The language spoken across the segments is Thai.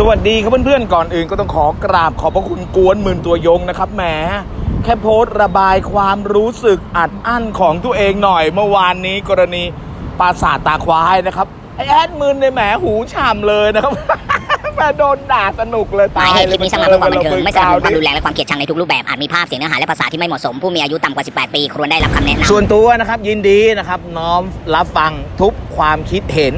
สวัสดีครับเพื่อนๆก่อนอื่นก็ต้องขอกราบขอบพระคุณกวนหมื่นตัวยงนะครับแหมแค่โพสต์ระบายความรู้สึกอัดอั้นของตัวเองหน่อย เมื่อวานนี้กรณีปราสาทตาควายนะครับไอแอดมืนในแหมหูฉ่ำเลยนะครับแม่โดนด่าสนุกเลยหมาตายยเหตุเลคลิยปนี้สร้างมาเพื่อความบันเทิงไม่สนับสนุนความดิรุนแรงและความเกลียดชังในทุกรูปแบบอาจมีภาพเสียงเนื้อหาและภาษาที่ไม่เหมาะสมผู้มีอายุต่ำกว่า 18 ปีควรได้รับคำแนะนำส่วนตัวนะครับยินดีนะครับน้อมรับฟังทุกความคิดเห็น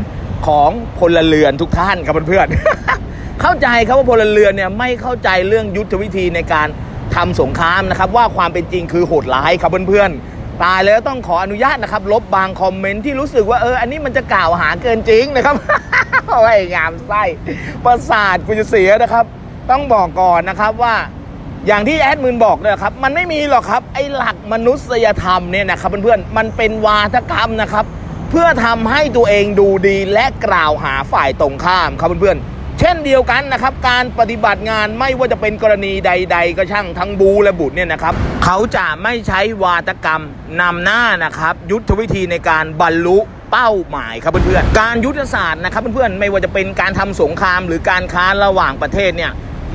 ของพลเรือนทุกท่านครับเพื่อนๆ เข้าใจครับว่าพลเรือนเนี่ยไม่เข้าใจเรื่องยุทธวิธีในการทำสงครามนะครับ ว่าความเป็นจริงคือโหดร้ายครับเพื่อนๆตายแล้วต้องขออนุญาตนะครับ ลบบางคอมเมนต์ที่รู้สึกว่าเอออันนี้มันจะกล่าวหาเกินจริงนะครับโอ้งามไส้ประสาทกูจะเสียนะครับ ต้องบอกก่อนนะครับว่าอย่างที่แอดมินบอกเลยครับ มันไม่มีหรอกครับ ไอ้หลักมนุษยธรรมเนี่ยนะครับเพื่อนๆมันเป็นวาทกรรมนะครับ เพื่อทำให้ตัวเองดูดีและกล่าวหาฝ่ายตรงข้ามครับเพื่อนๆ เช่นเดียวกันนะครับ การปฏิบัติงานไม่ว่าจะเป็นกรณีใด ๆ ก็ช่างทั้งบูและบุตรเนี่ยนะครับ เขาจะไม่ใช้วาทกรรมนำหน้านะครับ ยุทธวิธีในการบรรลุเป้าหมายครับเพื่อนๆการยุทธศาสตร์นะครับเพื่อนๆไม่ว่าจะเป็นการทำสงครามหรือการค้าระหว่างประเทศเนี่ย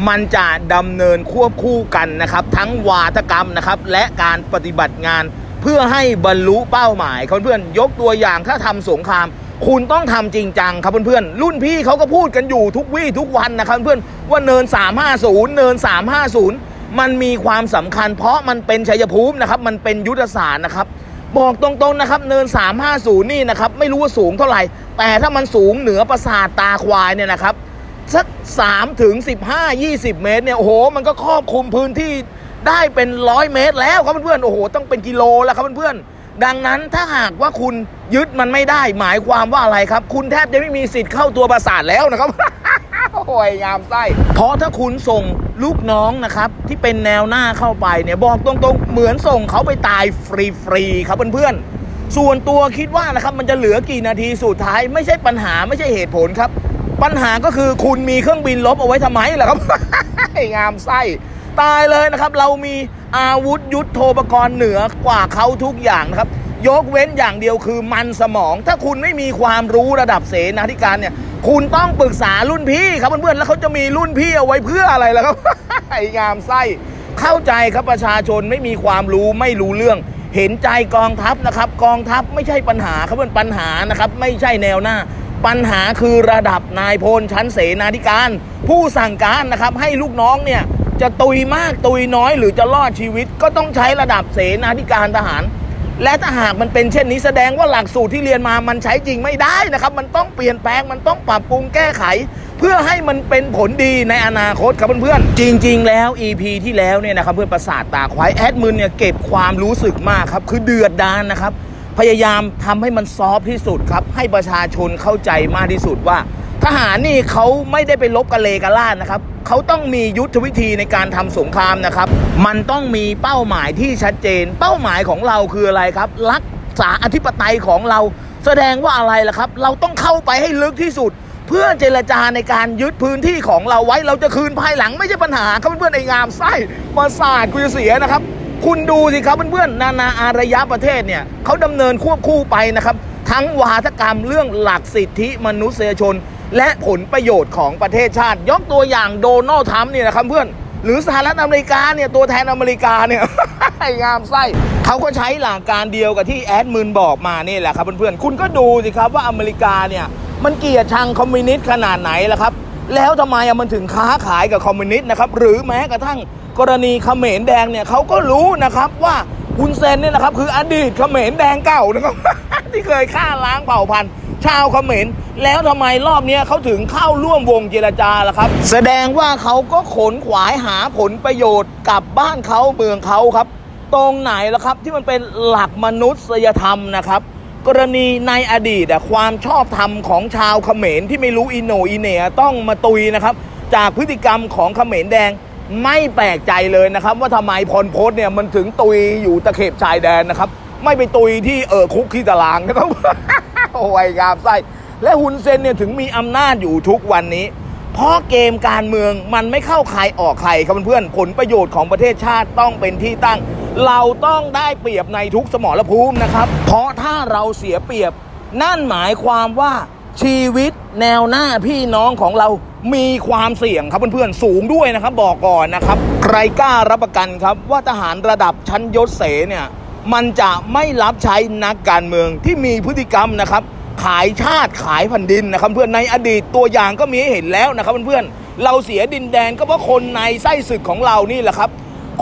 มันจะดำเนินควบคู่กันนะครับ ทั้งวาทกรรมนะครับและการปฏิบัติงานเพื่อให้บรรลุเป้าหมายครับเพื่อนๆยกตัวอย่างถ้าทำสงคราม คุณต้องทำจริงจังครับเพื่อนๆ รุ่นพี่เขาก็พูดกันอยู่ทุกวี่ทุกวันนะครับเพื่อนว่าเนิน 350 เนิน 350 มันมีความสำคัญ เพราะมันเป็นชัยภูมินะครับ มันเป็นยุทธศาสตร์นะครับ บอกตรงๆนะครับ เนิน 350 นี่นะครับ ไม่รู้ว่าสูงเท่าไหร่ แต่ถ้ามันสูงเหนือปราสาทตาควายเนี่ยนะครับสัก3ถึง15 20 เมตรเนี่ยโอ้โห มันก็ครอบคลุมพื้นที่ได้เป็นร้อยเมตรแล้วครับเพื่อนๆโอ้โหต้องเป็นกิโลแล้วครับเพื่อนๆ ดังนั้นถ้าหากว่าคุณยึดมันไม่ได้ หมายความว่าอะไรครับ คุณแทบจะไม่มีสิทธิ์เข้าตัวปราสาทแล้วนะครับ โอ้ยงามไส้เพราะถ้าคุณส่งลูกน้องนะครับ ที่เป็นแนวหน้าเข้าไปเนี่ยบอกตรงๆ เหมือนส่งเขาไปตายฟรีๆครับเพื่อนๆส่วนตัวคิดว่านะครับมันจะเหลือกี่นาทีสุดท้าย ไม่ใช่ปัญหาไม่ใช่เหตุผลครับ ปัญหาก็คือคุณมีเครื่องบินลบเอาไว้ทำไมล่ะครับงามไส้ตายเลยนะครับ เรามี อาวุธยุทโธปกรณ์เหนือกว่าเขาทุกอย่างนะครับ ยกเว้นอย่างเดียวคือมันสมอง ถ้าคุณไม่มีความรู้ระดับเสนาธิการเนี่ย คุณต้องปรึกษารุ่นพี่ครับเพื่อนๆแล้วเขาจะมีรุ่นพี่เอาไว้เพื่ออะไรล่ะครับไอ้งามไส้เข้าใจครับประชาชนไม่มีความรู้ไม่รู้เรื่อง เห็นใจกองทัพนะครับ กองทัพไม่ใช่ปัญหาครับเพื่อนปัญหานะครับ ไม่ใช่แนวหน้า ปัญหาคือระดับนายพลชั้นเสนาธิการ ผู้สั่งการนะครับให้ลูกน้องเนี่ย จะตุยมากตุยน้อยหรือจะรอดชีวิตก็ต้องใช้ระดับเสนาธิการทหาร และถ้าหากมันเป็นเช่นนี้แสดงว่าหลักสูตรที่เรียนมามันใช้จริงไม่ได้นะครับ มันต้องเปลี่ยนแปลงมันต้องปรับปรุงแก้ไข เพื่อให้มันเป็นผลดีในอนาคตครับเพื่อนๆจริง ๆ แล้ว EP ที่แล้วเนี่ยนะครับเพื่อนประสาทตาควายแอดมินเนี่ยเก็บความรู้สึกมากครับคือเดือดดานนะครับพยายามทำให้มันซอฟที่สุดครับให้ประชาชนเข้าใจมากที่สุดว่า ทหารนี่เขาไม่ได้ไปลบกะเลกะล่านนะครับเขาต้องมียุทธวิธีในการทำสงครามนะครับ มันต้องมีเป้าหมายที่ชัดเจน เป้าหมายของเราคืออะไรครับ รักษาอธิปไตยของเรา แสดงว่าอะไรล่ะครับ เราต้องเข้าไปให้ลึกที่สุด เพื่อเจรจาในการยึดพื้นที่ของเราไว้ เราจะคืนภายหลังไม่ใช่ปัญหาครับเพื่อนๆไอ้งามไส้ประสาทกูจะเสียนะครับ คุณดูสิครับเพื่อนๆนานาอารยประเทศเนี่ยเขาดำเนินควบคู่ไปนะครับ ทั้งวาทกรรมเรื่องหลักสิทธิมนุษยชน และผลประโยชน์ของประเทศชาติ ยกตัวอย่างโดนัลด์ทรัมป์เนี่ยนะครับเพื่อน หรือสหรัฐอเมริกาเนี่ยตัวแทนอเมริกาเนี่ยงามไส้เขาก็ใช้หลักการเดียวกับที่แอดมินบอกมานี่แหละครับเพื่อนๆคุณก็ดูสิครับว่าอเมริกาเนี่ยมันเกลียดชังคอมมิวนิสต์ขนาดไหนล่ะครับ แล้วทำไมมันถึงค้าขายกับคอมมิวนิสต์นะครับหรือแม้กระทั่งกรณีเขมรแดงเนี่ยเขาก็รู้นะครับว่าคุณเซนเนี่ยนะครับคืออดีตเขมรแดงเก่านะครับที่เคยฆ่าล้างเผ่าพันธุ์ ชาวเขมรแล้วทำไมรอบเนี้ยเขาถึงเข้าร่วมวงเจรจาล่ะครับ แสดงว่าเขาก็ขนขวายหาผลประโยชน์กับบ้านเขาเมืองเขาครับ ตรงไหนล่ะครับที่มันเป็นหลักมนุษยธรรมนะครับ กรณีในอดีตอะความชอบธรรมของชาวเขมรที่ไม่รู้อีโหนอีเหน่ต้องมาตุยนะครับ จากพฤติกรรมของเขมรแดงไม่แปลกใจเลยนะครับ ว่าทำไมพลพศเนี่ยมันถึงตุยอยู่ตะเข็บชายแดนนะครับ ไม่ไปตุยที่เออคุกที่ตารางนะครับ โอ้ยงามไส้และฮุนเซนเนี่ยถึงมีอำนาจอยู่ทุกวันนี้ เพราะเกมการเมืองมันไม่เข้าใครออกใครครับเพื่อนๆผลประโยชน์ของประเทศชาติต้องเป็นที่ตั้ง เราต้องได้เปรียบในทุกสมรภูมินะครับ เพราะถ้าเราเสียเปรียบ นั่นหมายความว่าชีวิตแนวหน้าพี่น้องของเรามีความเสี่ยงครับเพื่อนๆสูงด้วยนะครับ บอกก่อนนะครับ ใครกล้ารับประกันครับว่าทหารระดับชั้นยศเสเนี่ย มันจะไม่รับใช้นักการเมืองที่มีพฤติกรรมนะครับ ขายชาติขายแผ่นดินนะครับ เพื่อนในอดีตตัวอย่างก็มีให้เห็นแล้วนะครับเพื่อนเราเสียดินแดนก็เพราะคนในไส้ศึกของเรานี่แหละครับ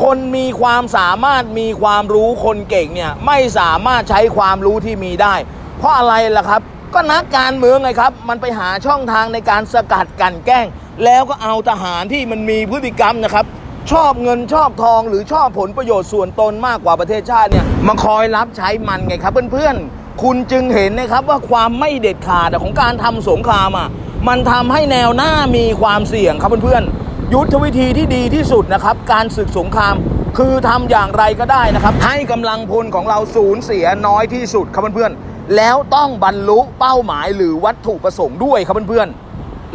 คนมีความสามารถมีความรู้คนเก่งเนี่ยไม่สามารถใช้ความรู้ที่มีได้ เพราะอะไรล่ะครับ ก็นักการเมืองไงครับ มันไปหาช่องทางในการสกัดกันแกล้ง แล้วก็เอาทหารที่มันมีพฤติกรรมนะครับ ชอบเงินชอบทองหรือชอบผลประโยชน์ส่วนตนมากกว่าประเทศชาติเนี่ยมาคอยรับใช้มันไงครับเพื่อนๆ คุณจึงเห็นนะครับว่าความไม่เด็ดขาดของการทำสงครามอะมันทำให้แนวหน้ามีความเสี่ยงครับเพื่อนๆ ยุทธวิธีที่ดีที่สุดนะครับ การศึกสงครามคือทำอย่างไรก็ได้นะครับ ให้กำลังพลของเราสูญเสียน้อยที่สุดครับเพื่อนๆแล้วต้องบรรลุเป้าหมายหรือวัตถุประสงค์ด้วยครับเพื่อนๆ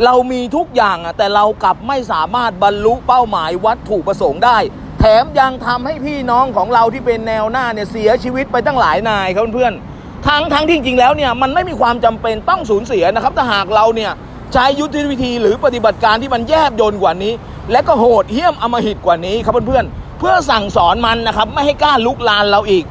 เรามีทุกอย่างอะแต่เรากลับไม่สามารถบรรลุเป้าหมายวัตถุประสงค์ได้ แถมยังทำให้พี่น้องของเราที่เป็นแนวหน้าเนี่ยเสียชีวิตไปตั้งหลายนายครับเพื่อนๆทั้งทั้งที่จริงๆแล้วเนี่ยมันไม่มีความจำเป็นต้องสูญเสียนะครับถ้าหากเราเนี่ยใช้ยุทธวิธีหรือปฏิบัติการที่มันแยบยลกว่านี้ และก็โหดเหี้ยมอมหิตกว่านี้ครับเพื่อนๆเพื่อสั่งสอนมันนะครับไม่ให้กล้าลุกลานเราอีก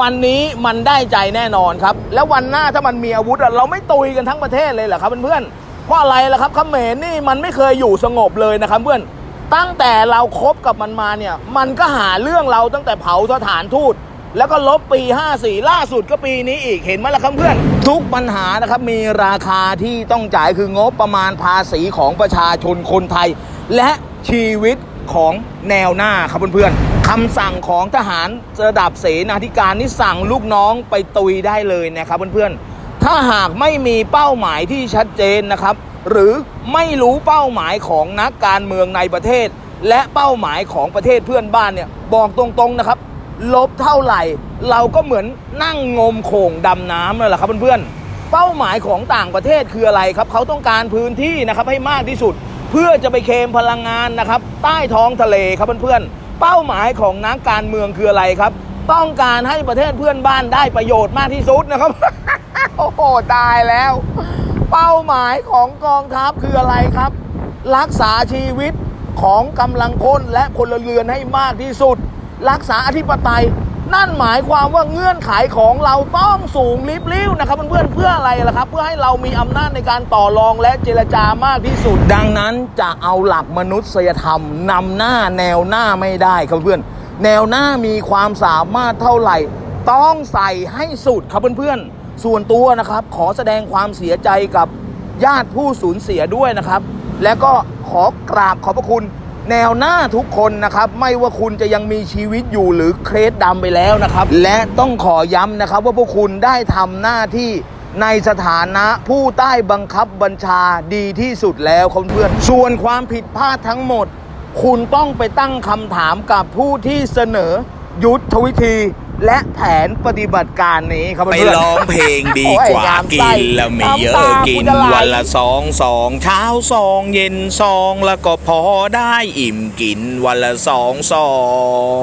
วันนี้มันได้ใจแน่นอนครับ แล้ววันหน้าถ้ามันมีอาวุธเราไม่ตุยกันทั้งประเทศเลยเหรอครับเพื่อนๆ เพราะอะไรล่ะครับเขมรนี่มันไม่เคยอยู่สงบเลยนะครับเพื่อนตั้งแต่เราคบกับมันมาเนี่ย มันก็หาเรื่องเราตั้งแต่เผาสถานทูต แล้วก็ลบปี 54 ล่าสุดก็ปีนี้อีกเห็นไหมล่ะครับเพื่อน ทุกปัญหานะครับมีราคาที่ต้องจ่ายคืองบประมาณภาษีของประชาชนคนไทย และชีวิตของแนวหน้าครับเพื่อนๆคำสั่งของทหารระดับเสนาธิการนี่สั่งลูกน้องไปตุยได้เลยนะครับเพื่อนๆ ถ้าหากไม่มีเป้าหมายที่ชัดเจนนะครับ หรือไม่รู้เป้าหมายของนักการเมืองในประเทศ และเป้าหมายของประเทศเพื่อนบ้านเนี่ยบอกตรงๆนะครับ ลบเท่าไหร่ เราก็เหมือนนั่งงมโข่งดำน้ำนั่นแหละครับเพื่อนๆเป้าหมายของต่างประเทศคืออะไรครับ เขาต้องการพื้นที่นะครับให้มากที่สุด เพื่อจะไปเคมพลังงานนะครับ ใต้ท้องทะเลครับเพื่อนๆเป้าหมายของนักการเมืองคืออะไรครับ ต้องการให้ประเทศเพื่อนบ้านได้ประโยชน์มากที่สุดนะครับ โอ้โหตายแล้ว เป้าหมายของกองทัพคืออะไรครับ รักษาชีวิตของกำลังพลและพลเรือนให้มากที่สุด รักษาอธิปไตย นั่นหมายความว่าเงื่อนไขของเราต้องสูงลิบลิ่วนะครับเพื่อนเพื่ออะไรล่ะครับ เพื่อให้เรามีอำนาจในการต่อรองและเจรจามากที่สุด ดังนั้นจะเอาหลักมนุษยธรรมนำหน้าแนวหน้าไม่ได้ครับเพื่อนแนวหน้ามีความสามารถเท่าไหร่ ต้องใส่ให้สุดครับเพื่อนๆ ส่วนตัวนะครับขอแสดงความเสียใจกับญาติผู้สูญเสียด้วยนะครับ และก็ขอกราบขอบพระคุณแนวหน้าทุกคนนะครับ ไม่ว่าคุณจะยังมีชีวิตอยู่หรือเครสดำไปแล้วนะครับ และต้องขอย้ำนะครับ ว่าพวกคุณได้ทำหน้าที่ในสถานะผู้ใต้บังคับบัญชาดีที่สุดแล้วครับเพื่อน ส่วนความผิดพลาดทั้งหมด คุณต้องไปตั้งคำถามกับผู้ที่เสนอยุทธวิธี และแผนปฏิบัติการนี้ครับไปเพื่อนๆร้องเพลงดีโอ้ยกว่าน้ำกิไส้นแล้วไม่เยอะน้ำตากินกูจะไหล วันละสองสองเช้าสองเย็นสองแล้วก็พอได้อิ่มกินวันละสองสอง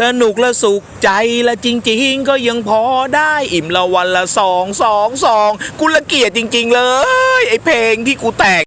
สนุกและสุขใจและจริง ๆ ก็ยังพอได้อิ่มละวันละสองสองสองกูละเกียดจริง ๆ เลย ไอเพลงที่กูแต่ง